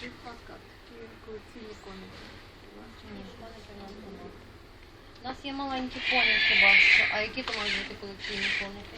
Підказка, такі ціні коники. У нас є маленькі коники, бачу. А які то можуть бути колекційні коники?